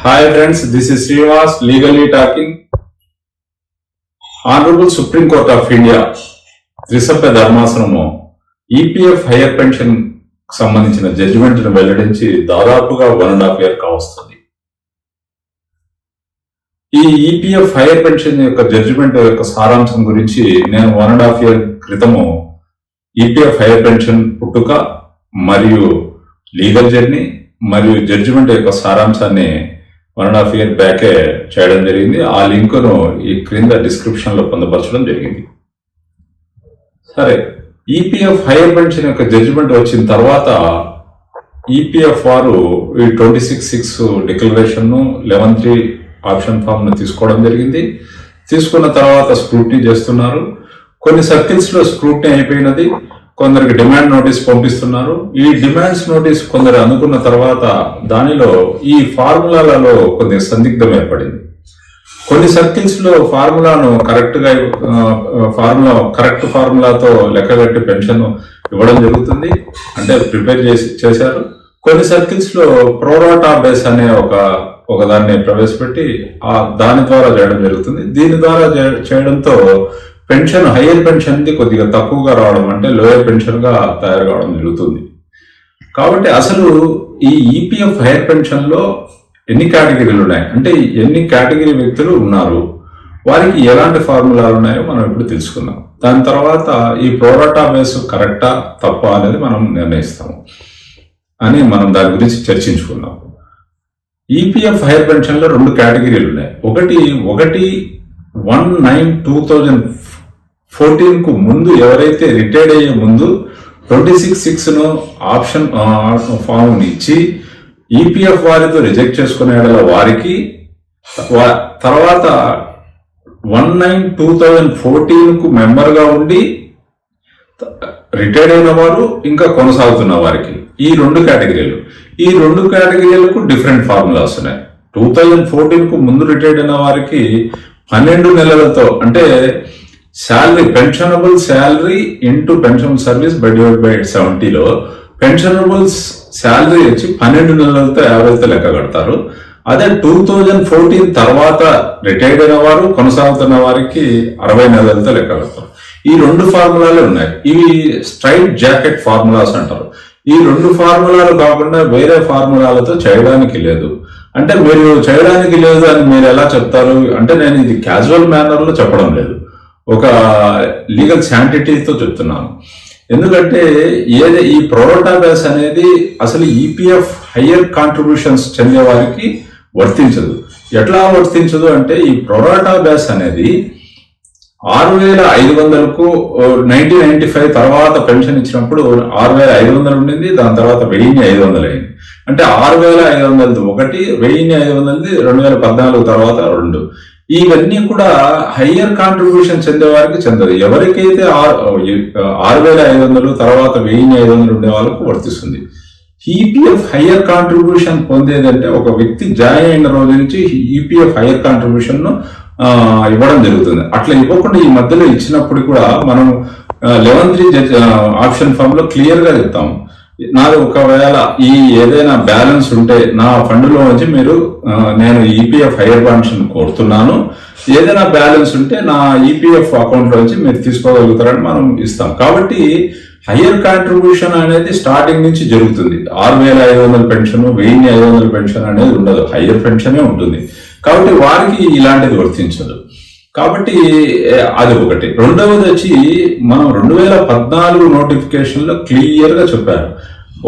Hi friends this is Srinivas legally talking honourable supreme court of India త్రిసభ్య ధర్మాసనము EPF higher pension సంబంధించిన జడ్జిమెంట్ను వెల్లడించి దాదాపుగా one and half year కావస్తుంది. ఈ EPF higher pension యొక్క judgement యొక్క సారాంశం గురించి నేను వన్ అండ్ హాఫ్ ఇయర్ క్రితము ఈపీఎఫ్ హైయర్ పెన్షన్ పుట్టుక మరియు లీగల్ జర్నీ మరియు జడ్జిమెంట్ యొక్క సారాంశాన్ని వన్ అండ్ హాఫ్ ఇయర్ బ్యాకే చేయడం జరిగింది. ఆ లింకును ఈ క్రింద డిస్క్రిప్షన్లో పొందపరచడం జరిగింది. సరే ఈపీఎఫ్ హైయర్ పెన్షన్ యొక్క జడ్జిమెంట్ వచ్చిన తర్వాత ఈపీఎఫ్ వారు ఈ ట్వంటీ సిక్స్ సిక్స్ డిక్లరేషన్ను లెవెన్ త్రీ ఆప్షన్ ఫామ్ను తీసుకోవడం జరిగింది. తీసుకున్న తర్వాత స్క్రూటినీ చేస్తున్నారు. కొన్ని సర్కిల్స్లో స్క్రూటినీ అయిపోయినది. కొందరికి డిమాండ్ నోటీస్ పంపిస్తున్నారు. ఈ డిమాండ్స్ నోటీస్ కొందరు అనుకున్న తర్వాత దానిలో ఈ ఫార్ములాలలో కొన్ని సందిగ్ధం ఏర్పడింది. కొన్ని సర్కిల్స్లో ఫార్ములాను కరెక్ట్గా ఫార్ములా కరెక్ట్ ఫార్ములాతో లెక్కగట్టి పెన్షన్ ఇవ్వడం జరుగుతుంది. అంటే ప్రిపేర్ చేసి చేశారు. కొన్ని సర్కిల్స్లో ప్రోరాటా బేస్ అనే ఒక ఒక దాన్ని ప్రవేశపెట్టి ఆ దాని ద్వారా చేయడం జరుగుతుంది. దీని ద్వారా చేయడంతో పెన్షన్ హయ్యర్ పెన్షన్ది కొద్దిగా తక్కువగా రావడం అంటే లోయర్ పెన్షన్గా తయారు కావడం జరుగుతుంది. కాబట్టి అసలు ఈ ఈపీఎఫ్ హైయర్ పెన్షన్లో ఎన్ని కేటగిరీలు ఉన్నాయి? అంటే ఎన్ని కేటగిరీ వ్యక్తులు ఉన్నారు? వారికి ఎలాంటి ఫార్ములాలు ఉన్నాయో మనం ఇప్పుడు తెలుసుకుందాం. దాని తర్వాత ఈ ప్రోరాటా బేస్ కరెక్టా తప్ప అనేది మనం నిర్ణయిస్తాము అని మనం దాని గురించి చర్చించుకుందాం. ఈపీఎఫ్ హైయర్ పెన్షన్లో రెండు కేటగిరీలు ఉన్నాయి. ఒకటి ఒకటి వన్ నైన్ టూ థౌజండ్ ఫోర్టీన్కు ముందు ఎవరైతే రిటైర్డ్ అయ్యే ముందు ట్వంటీ సిక్స్ సిక్స్ను ఆప్షన్ ఫామ్ ఇచ్చి ఈపీఎఫ్ వారితో రిజెక్ట్ చేసుకునే వారికి వా- తర్వాత వన్ నైన్ టూ థౌజండ్ ఫోర్టీన్కు మెంబర్గా ఉండి రిటైర్డ్ అయిన వారు ఇంకా కొనసాగుతున్న వారికి ఈ రెండు కేటగిరీలు. ఈ రెండు కేటగిరీలకు డిఫరెంట్ ఫార్ములాస్ ఉన్నాయి. టూ థౌజండ్ ఫోర్టీన్కు ముందు రిటైర్డ్ అయిన వారికి పన్నెండు నెలలతో అంటే salary pensionable salary into pension service by divide by సెవెంటీలో pensionable salary వచ్చి పన్నెండు నెలలతో యావరేజ్ లెక్క కడతారు. అదే టూ థౌజండ్ ఫోర్టీన్ తర్వాత రిటైర్డ్ అయిన వారు కొనసాగుతున్న వారికి అరవై నెలలతో లెక్క కడతారు. ఈ రెండు ఫార్ములాలే ఉన్నాయి. ఇవి స్ట్రైట్ జాకెట్ ఫార్ములాస్ అంటారు. ఈ రెండు ఫార్ములాలు కాకుండా వేరే ఫార్ములాలతో చేయడానికి లేదు. అంటే మీరు చేయడానికి లేదు అని మీరు ఎలా చెప్తారు? అంటే నేను ఇది క్యాజువల్ మేనర్లో చెప్పడం లేదు. ఒక లీగల్ శాంటిటీతో చెప్తున్నాను. ఎందుకంటే ఏది ఈ ప్రొరోటా బేస్ అనేది అసలు ఈపీఎఫ్ హయ్యర్ కాంట్రిబ్యూషన్స్ చెందే వారికి వర్తించదు. ఎట్లా వర్తించదు అంటే ఈ ప్రోరోటా బేస్ అనేది ఆరు వేల ఐదు వందలకు నైన్టీన్ నైన్టీ ఫైవ్ తర్వాత పెన్షన్ ఇచ్చినప్పుడు ఆరు వేల ఐదు వందలు ఉండింది దాని తర్వాత వెయ్యిన్ని ఐదు వందలు అయింది అంటే ఆరు వేల ఐదు వందలది ఒకటి వెయ్యిన్ని ఐదు వందలది రెండు వేల పద్నాలుగు తర్వాత రెండు. ఇవన్నీ కూడా హయ్యర్ కాంట్రిబ్యూషన్ చెందే వారికి చెందదు. ఎవరికైతే ఆరు ఆరు వేల ఐదు వందలు తర్వాత వెయ్యిన్ని ఐదు వందలు ఉండే వాళ్ళకు వర్తిస్తుంది. ఈపీఎఫ్ హయ్యర్ కాంట్రిబ్యూషన్ పొందేదంటే ఒక వ్యక్తి జాయిన్ అయిన రోజు నుంచి ఈపీఎఫ్ హయ్యర్ కాంట్రిబ్యూషన్ను ఇవ్వడం జరుగుతుంది. అట్లా ఇవ్వకుండా ఈ మధ్యలో ఇచ్చినప్పుడు కూడా మనం లెవెన్ త్రీ ఆప్షన్ ఫామ్లో క్లియర్గా చెప్తాము. నాది ఒకవేళ ఈ ఏదైనా బ్యాలెన్స్ ఉంటే నా ఫండ్లో వచ్చి మీరు నేను ఈపీఎఫ్ హైయర్ పెన్షన్ కోరుతున్నాను. ఏదైనా బ్యాలెన్స్ ఉంటే నా ఈపీఎఫ్ అకౌంట్లో వచ్చి మీరు తీసుకోగలుగుతారని మనం ఇస్తాం. కాబట్టి హయ్యర్ కాంట్రిబ్యూషన్ అనేది స్టార్టింగ్ నుంచి జరుగుతుంది. ఆరు వేల ఐదు వందల పెన్షన్ వెయ్యి ఐదు వందల పెన్షన్ అనేది ఉండదు. హయ్యర్ పెన్షనే ఉంటుంది. కాబట్టి వారికి ఇలాంటిది వర్తించదు. కాబట్టి అది ఒకటి. రెండవది వచ్చి మనం రెండు వేల పద్నాలుగు నోటిఫికేషన్లో క్లియర్గా చెప్పారు.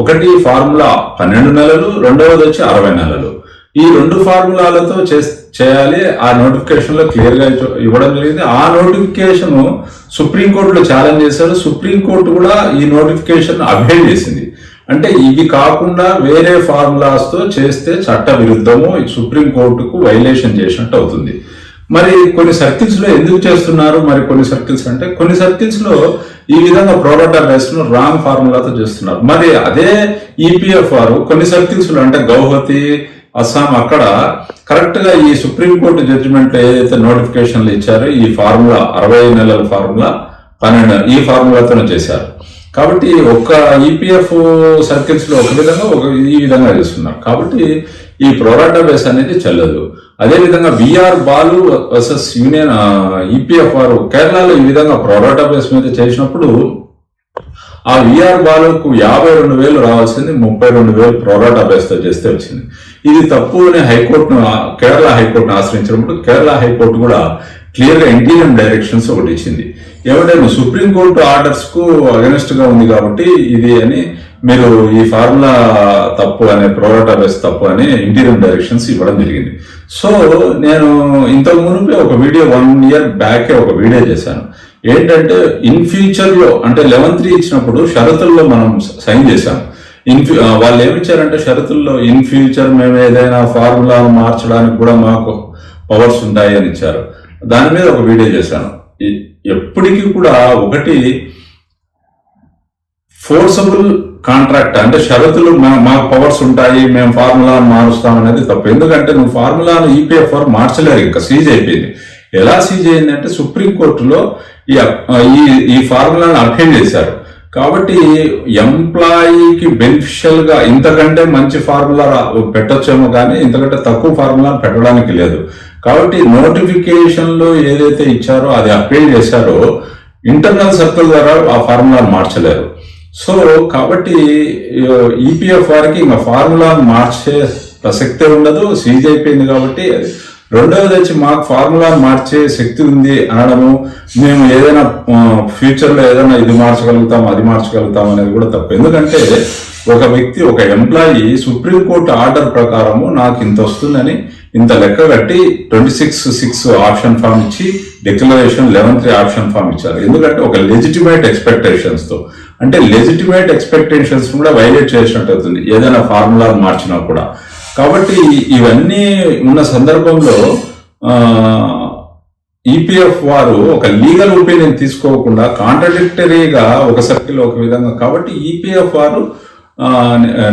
ఒకటి ఫార్ములా పన్నెండు నెలలు రెండవది వచ్చి అరవై నెలలు. ఈ రెండు ఫార్ములాలతో చేస్- చేయాలి ఆ నోటిఫికేషన్లో క్లియర్గా ఇవ్వడం జరిగింది. ఆ నోటిఫికేషన్ సుప్రీంకోర్టులో ఛాలెంజ్ చేశారు. సుప్రీంకోర్టు కూడా ఈ నోటిఫికేషన్ అభేల్ చేసింది. అంటే ఇవి కాకుండా వేరే ఫార్ములాస్తో చేస్తే చట్ట విరుద్ధము సుప్రీంకోర్టుకు వైలేషన్ చేసినట్టు అవుతుంది. మరి కొన్ని సర్కిల్స్లో ఎందుకు చేస్తున్నారు? మరి కొన్ని సర్కిల్స్ అంటే కొన్ని సర్కిల్స్లో ఈ విధంగా ప్రోడక్ట్ బేస్ను రాంగ్ ఫార్ములాతో చేస్తున్నారు. మరి అదే ఈపీఎఫ్ వారు కొన్ని సర్కిల్స్లో అంటే గౌహతి అస్సాం అక్కడ కరెక్ట్గా ఈ సుప్రీంకోర్టు జడ్జిమెంట్ ఏదైతే నోటిఫికేషన్లు ఇచ్చారో ఈ ఫార్ములా అరవై నెలల ఫార్ములా పన్నెండు ఈ ఫార్ములాతోనే చేశారు. కాబట్టి ఒక్క ఈపీఎఫ్ సర్కిల్స్లో ఒక విధంగా ఒక ఈ విధంగా చేస్తున్నారు. కాబట్టి ఈ ప్రొరాటా బేస్ అనేది చెల్లదు. అదే విధంగా V R Balu versus union EPF వారు కేరళలో ఈ విధంగా ప్రొరాటా బేస్ మీద చేసినప్పుడు ఆ విఆర్ బాలుకు యాభై రెండు వేలు రావాల్సింది ముప్పై రెండు వేలు ప్రోరాటా బేస్తో చేస్తే వచ్చింది. ఇది తప్పు అని హైకోర్టును కేరళ హైకోర్టును ఆశ్రయించినప్పుడు కేరళ హైకోర్టు కూడా క్లియర్గా ఇంటీరియం డైరెక్షన్స్ ఒకటి ఇచ్చింది. ఏమంటే సుప్రీంకోర్టు ఆర్డర్స్కు గా ఉంది కాబట్టి ఇది అని మీరు ఈ ఫార్ములా తప్పు అనే ప్రోరాటా బేస్ తప్పు అని ఇంటీరియర్ డైరెక్షన్స్ ఇవ్వడం జరిగింది. సో నేను ఇంతకు మునిపే ఒక వీడియో వన్ ఇయర్ బ్యాకే ఒక వీడియో చేశాను. ఏంటంటే ఇన్ ఫ్యూచర్లో అంటే లెవెన్ త్రీ ఇచ్చినప్పుడు షరతుల్లో మనం సైన్ చేశాం. ఇన్ వాళ్ళు ఏమిచ్చారంటే షరతుల్లో ఇన్ ఫ్యూచర్ మేము ఏదైనా ఫార్ములా మార్చడానికి కూడా మాకు పవర్స్ ఉంటాయి అని ఇచ్చారు. దాని మీద ఒక వీడియో చేశాను. ఎప్పటికీ కూడా ఒకటి ఫోర్సబుల్ కాంట్రాక్ట్ అంటే షరతులు మా- మాకు పవర్స్ ఉంటాయి మేము ఫార్ములాను మారుస్తాం అనేది తప్పు. ఎందుకంటే నువ్వు ఫార్ములాను ఈపీఎఫ్ వారు మార్చలేరు ఇంకా సీజ్ అయిపోయింది. ఎలా సీజ్ అయిందంటే సుప్రీంకోర్టులో ఈ ఈ ఈ ఫార్ములాను అపీల్ చేశారు. కాబట్టి ఎంప్లాయీకి బెనిఫిషియల్గా ఇంతకంటే మంచి ఫార్ములా పెట్టొచ్చేమో కానీ ఇంతకంటే తక్కువ ఫార్ములా పెట్టడానికి లేదు. కాబట్టి నోటిఫికేషన్లో ఏదైతే ఇచ్చారో అది అపీల్ చేశారో ఇంటర్నల్ సర్కిల్ ద్వారా ఆ ఫార్ములాను మార్చలేరు. సో కాబట్టి ఈపీఎఫ్ ఇంకా ఫార్ములా మార్చే ప్రసక్తే ఉండదు సీజ్ అయిపోయింది కాబట్టి రెండవది వచ్చి మాకు ఫార్ములా మార్చే శక్తి ఉంది అనడము మేము ఏదైనా ఫ్యూచర్లో ఏదైనా ఇది మార్చగలుగుతాం అది మార్చగలుగుతాం అనేది కూడా తప్పు. ఎందుకంటే ఒక వ్యక్తి ఒక ఎంప్లాయీ సుప్రీంకోర్టు ఆర్డర్ ప్రకారము నాకు ఇంత వస్తుందని ఇంత లెక్క కట్టి twenty six six option form ఇచ్చి declaration eleven three option form ఇచ్చారు. ఎందుకంటే ఒక లెజిటిమేట్ ఎక్స్పెక్టేషన్స్తో అంటే లెజిటిమేట్ ఎక్స్పెక్టేషన్స్ కూడా వైలేట్ చేసినట్టు అవుతుంది ఏదైనా ఫార్ములా మార్చినా కూడా. కాబట్టి ఇవన్నీ ఉన్న సందర్భంలో ఈపీఎఫ్ వారు ఒక లీగల్ ఒపీనియన్ తీసుకోకుండా కాంట్రడిక్టరీగా ఒక సర్కిల్ ఒక విధంగా. కాబట్టి ఈపీఎఫ్ వారు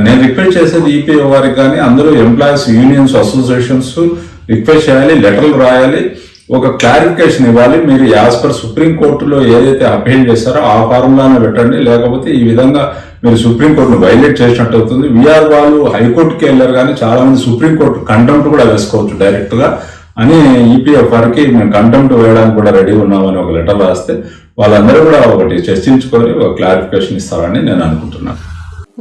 నేను రిక్వెస్ట్ చేసేది ఈపీఎఫ్ వారికి కానీ అందరూ ఎంప్లాయీస్ యూనియన్స్ అసోసియేషన్స్ రిక్వెస్ట్ చేయాలి లెటర్లు రాయాలి. ఒక క్లారిఫికేషన్ ఇవ్వాలి. మీరు యాజ్ పర్ సుప్రీం కోర్టులో ఏదైతే అపీల్ చేస్తారో ఆ ఫార్ములానే పెట్టండి. లేకపోతే ఈ విధంగా మీరు సుప్రీంకోర్టును వైలేట్ చేసినట్టు అవుతుంది. విఆర్ వాళ్ళు హైకోర్టుకి వెళ్ళారు కానీ చాలా మంది సుప్రీం కోర్టు కంటెంప్ట్ కూడా వేసుకోవచ్చు డైరెక్ట్గా. అని ఈపీఎఫ్ వారికి మేము కంటెంప్ట్ వేయడానికి కూడా రెడీ ఉన్నామని ఒక లెటర్ రాస్తే వాళ్ళందరూ కూడా ఒకటి చర్చించుకొని ఒక క్లారిఫికేషన్ ఇస్తారని నేను అనుకుంటున్నాను.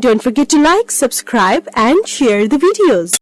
Don't forget to like, subscribe and share the videos.